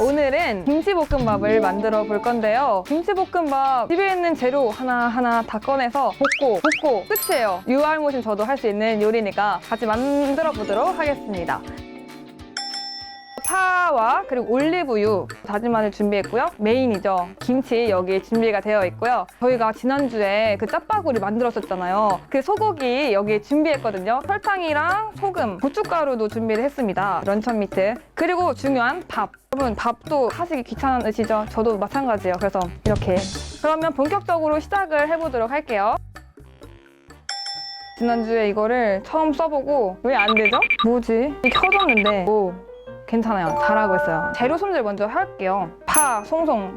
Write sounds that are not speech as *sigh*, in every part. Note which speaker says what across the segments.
Speaker 1: 오늘은 김치볶음밥을 만들어 볼 건데요. 김치볶음밥 집에 있는 재료 하나하나 다 꺼내서 볶고 볶고 끝이에요. 유알못인 저도 할 수 있는 요리니까 같이 만들어 보도록 하겠습니다. 파와 그리고 올리브유, 다진 마늘 준비했고요. 메인이죠. 김치 여기 준비가 되어 있고요. 저희가 지난주에 그 짜파구리 만들었었잖아요. 그 소고기 여기 준비했거든요. 설탕이랑 소금, 고춧가루도 준비를 했습니다. 런천 미트. 그리고 중요한 밥. 여러분 밥도 하시기 귀찮으시죠? 저도 마찬가지예요. 그래서 이렇게. 그러면 본격적으로 시작을 해보도록 할게요. 지난주에 이거를 처음 써보고 왜 안 되죠? 뭐지? 이게 켜졌는데 오 괜찮아요. 잘하고 있어요. 재료 손질 먼저 할게요. 파 송송.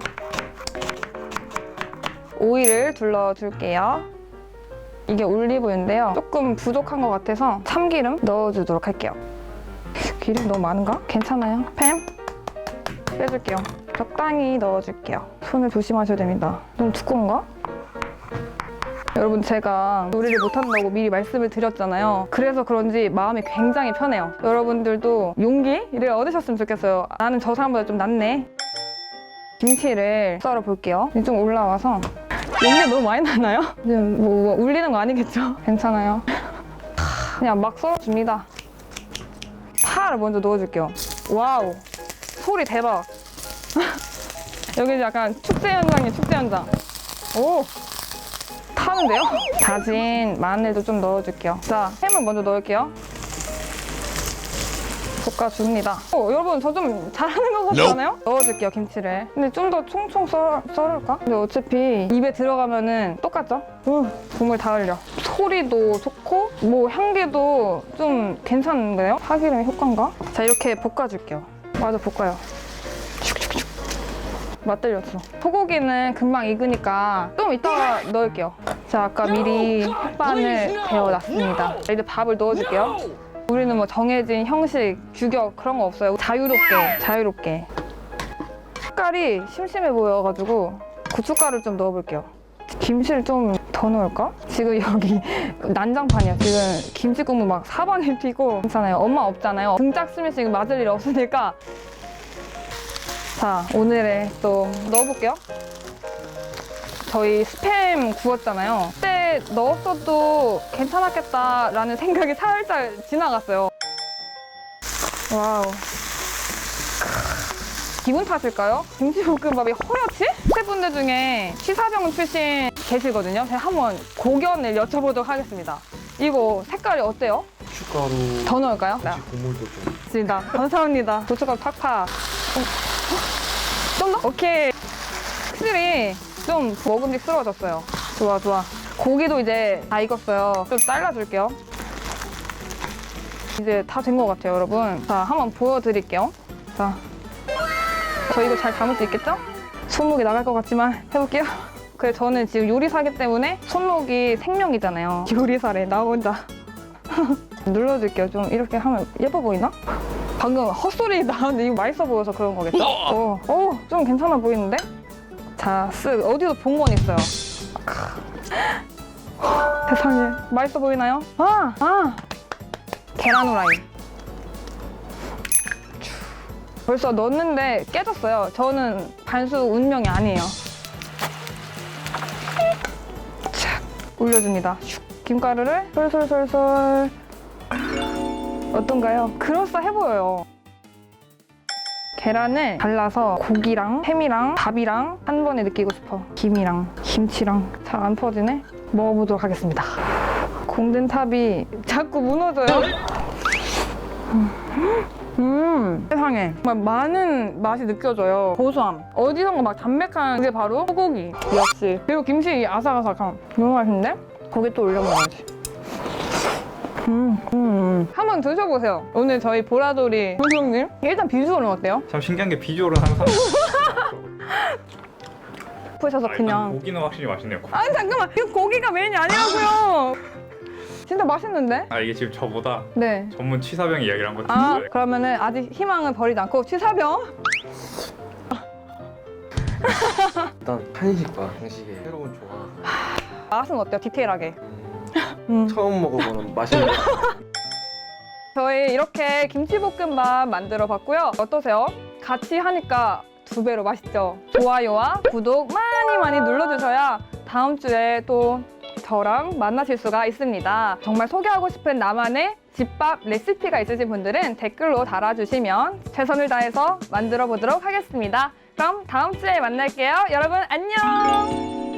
Speaker 1: 오일을 둘러줄게요. 이게 올리브유인데요. 조금 부족한 것 같아서 참기름 넣어주도록 할게요. 기름 너무 많은가? 괜찮아요? 팸 빼줄게요. 적당히 넣어줄게요. 손을 조심하셔야 됩니다. 너무 두꺼운가? 여러분 제가 요리를 못한다고 미리 말씀을 드렸잖아요. 그래서 그런지 마음이 굉장히 편해요. 여러분들도 용기를 얻으셨으면 좋겠어요. 나는 저 사람보다 좀 낫네. 김치를 썰어 볼게요. 좀 올라와서 용기가 너무 많이 나나요? *laughs* 지금 뭐, 뭐 울리는 거 아니겠죠? *laughs* 괜찮아요. 그냥 막 썰어줍니다. 파를 먼저 넣어줄게요. 와우 소리 대박. *laughs* 여기 약간 축제 현장이에요 축제 현장. 오 타는데요? 다진 마늘도 좀 넣어줄게요. 자, 햄을 먼저 넣을게요. 볶아줍니다. 어, 여러분, 저 좀 잘하는 것 같지 않아요? 넣어줄게요, 김치를. 근데 좀 더 총총 썰, 썰을까? 근데 어차피 입에 들어가면은 똑같죠? 음, 국물 다 흘려. 소리도 좋고, 뭐 향기도 좀 괜찮은데요? 파기름의 효과인가? 자, 이렇게 볶아줄게요. 맞아, 볶아요. 맛들렸어. 소고기는 금방 익으니까 좀 이따가 넣을게요. 자, 아까 미리 햇반을 데워놨습니다. 이제 밥을 넣어줄게요. 우리는 뭐 정해진 형식, 규격 그런 거 없어요. 자유롭게, 자유롭게. 색깔이 심심해 보여가지고 고춧가루 좀 넣어볼게요. 김치를 좀 더 넣을까? 지금 여기 *laughs* 난장판이야. 지금 김치 국물 막 사방에 튀고 괜찮아요. 엄마 없잖아요. 등짝 지금 맞을 일 없으니까 자, 오늘의 또 넣어볼게요. 저희 스팸 구웠잖아요. 그때 넣었어도 괜찮았겠다라는 생각이 살짝 지나갔어요. 와우. 기분 탓일까요? 김치볶음밥이 허옇지? 스태프분들 중에 취사병 출신 계시거든요. 제가 한번 고견을 여쭤보도록 하겠습니다. 이거 색깔이 어때요?
Speaker 2: 고춧가루
Speaker 1: 더 넣을까요? 네.
Speaker 2: 국물도 좀
Speaker 1: 맞습니다. 감사합니다. 고춧가루 팍팍. 좀 더? 오케이. 확실히 좀 먹음직스러워졌어요. 좋아, 좋아. 고기도 이제 다 익었어요. 좀 잘라줄게요. 이제 다 된 것 같아요, 여러분. 자, 한번 보여드릴게요. 자. 저 이거 잘 담을 수 있겠죠? 손목이 나갈 것 같지만 해볼게요. 그래, 저는 지금 요리사기 때문에 손목이 생명이잖아요. *laughs* 요리사래, 나 혼자. *laughs* 눌러줄게요. 좀 이렇게 하면 예뻐 보이나? 방금 헛소리 나왔는데 이거 맛있어 보여서 그런 거겠죠? 어, 어, 좀 괜찮아 보이는데? 자, 쓱 어디서 본 건 있어요. 세상에 맛있어 보이나요? 아, 아, 계란 후라이. 벌써 넣었는데 깨졌어요. 저는 반수 운명이 아니에요. 착 올려줍니다. 슉. 김가루를 솔솔솔솔 어떤가요? 그럴싸해 보여요. 계란을 잘라서 고기랑 햄이랑 밥이랑 한 번에 느끼고 싶어. 김이랑 김치랑 잘 안 퍼지네. 먹어보도록 하겠습니다. 공든 탑이 자꾸 무너져요. 음, 세상에 정말 많은 맛이 느껴져요. 고소함. 어디선가 막 담백한 게 바로 소고기. 역시. 그리고 김치 아삭아삭함. 너무 맛있는데? 고기 또 올려 먹어야지. 음, 음, 음. 한번 드셔보세요. 오늘 저희 보라돌이 선생님 일단 비주얼은 어때요?
Speaker 3: 참 신기한 게 비주얼은 항상
Speaker 1: 부셔서 *laughs*
Speaker 3: 아, 일단
Speaker 1: 그냥.
Speaker 3: 고기는 확실히 맛있네요.
Speaker 1: 아니 잠깐만, 이거 고기가 메인이 아니라고요. *laughs* 진짜 맛있는데?
Speaker 3: 아 이게 지금 저보다
Speaker 1: 네.
Speaker 3: 전문 취사병 이야기를 한번
Speaker 1: 아
Speaker 3: 듣는데
Speaker 1: 그러면은 아직 희망을 버리지 않고 취사병 *laughs*
Speaker 2: 일단 한식과 한식의 새로운 조합
Speaker 1: 맛은 어때요? 디테일하게.
Speaker 2: 음,
Speaker 1: 음.
Speaker 2: 처음 먹어보는 맛있는 *laughs*
Speaker 1: 저희 이렇게 김치볶음밥 만들어 봤고요. 어떠세요? 같이 하니까 두 배로 맛있죠. 좋아요와 구독 많이 많이 눌러주셔야 다음 주에 또 저랑 만나실 수가 있습니다. 정말 소개하고 싶은 나만의 집밥 레시피가 있으신 분들은 댓글로 달아주시면 최선을 다해서 만들어 보도록 하겠습니다. 그럼 다음 주에 만날게요. 여러분 안녕!